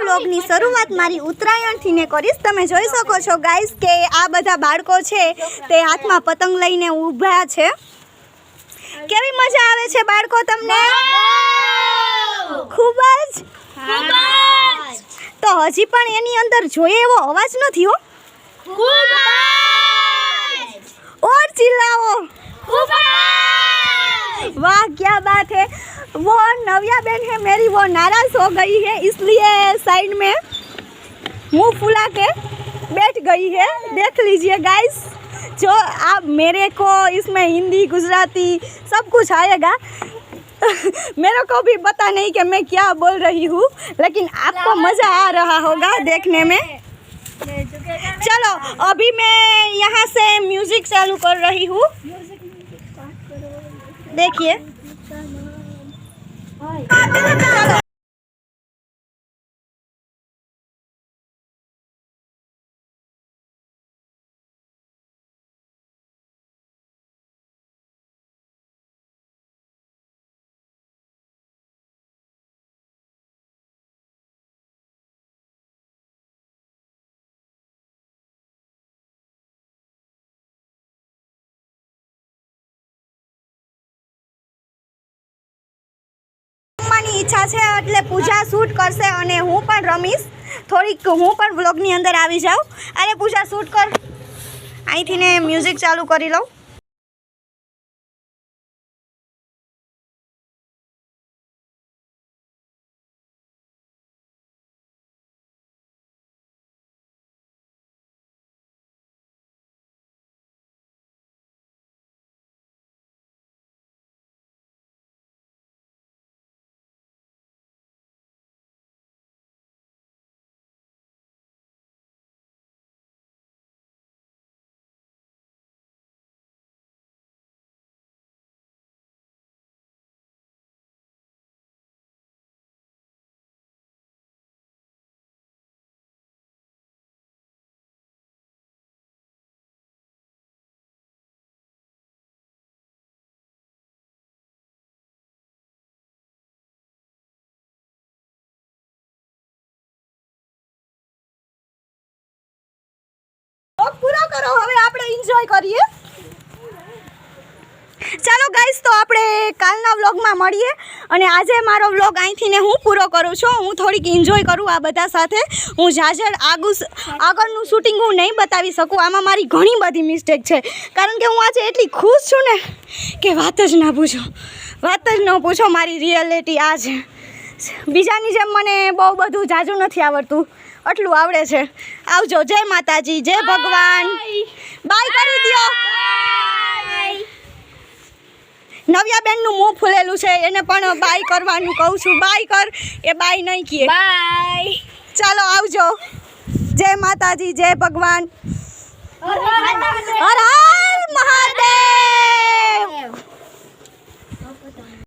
વ્લોગની શરૂઆત મારી ઉત્તરાયણથી ને કરીશ. તમે જોઈ શકો છો ગાઈસ કે આ બધા બાળકો છે તે હાથમાં પતંગ લઈને ઊભા છે. કેવી મજા આવે છે બાળકો તમને? ખૂબ જ. તો હજી પણ એની અંદર જોઈએ એવો અવાજ નથી હો. और है। वो नव्या बहन है मेरी वो नाराज़ हो गई है इसलिए साइड में मुँह फुला के बैठ गई है। देख लीजिए गाइस जो आप मेरे को इसमें हिंदी गुजराती सब कुछ आएगा मेरे को भी पता नहीं कि मैं क्या बोल रही हूँ लेकिन आपको मज़ा आ रहा होगा देखने में। चलो अभी मैं यहाँ से म्यूज़िक चालू कर रही हूँ। देखिए। はい。ઈચ્છા છે, એટલે પૂજા શૂટ કરશે અને હું પણ રમીશ. થોડીક હું પણ વ્લોગની અંદર આવી જાઉં. અરે પૂજા શૂટ કર. અહીંથી ને મ્યુઝિક ચાલુ કરી લઉં. એન્જોય કરીએ. ચાલો ગાઈસ તો આપણે કાલના વ્લોગમાં મળીએ. અને આજે મારો વ્લોગ અહીંથી ને હું પૂરો કરું છું. હું થોડીક એન્જોય કરું આ બધા સાથે. હું ઝાઝર આગુ આગળનું શૂટિંગ હું નહીં બતાવી શકું. આમાં મારી ઘણી બધી મિસ્ટેક છે. કારણ કે હું આજે એટલી ખુશ છું ને કે વાત જ ના પૂછો. વાત જ ન પૂછો મારી રિયાલિટી આ છે બીજાની જેમ મને બહુ બધું જાજુ નથી આવડતું. આટલું આવડે છે. આવજો જય માતાજી જય ભગવાન. બાય કરી દ્યો. નવ્યા બેનનું મોં ફૂલેલું છે એને પણ બાય કરવાનું કહું છું. બાય કર એ બાય નહીં કહે બાય ચાલો આવજો. જય માતાજી જય ભગવાન. હર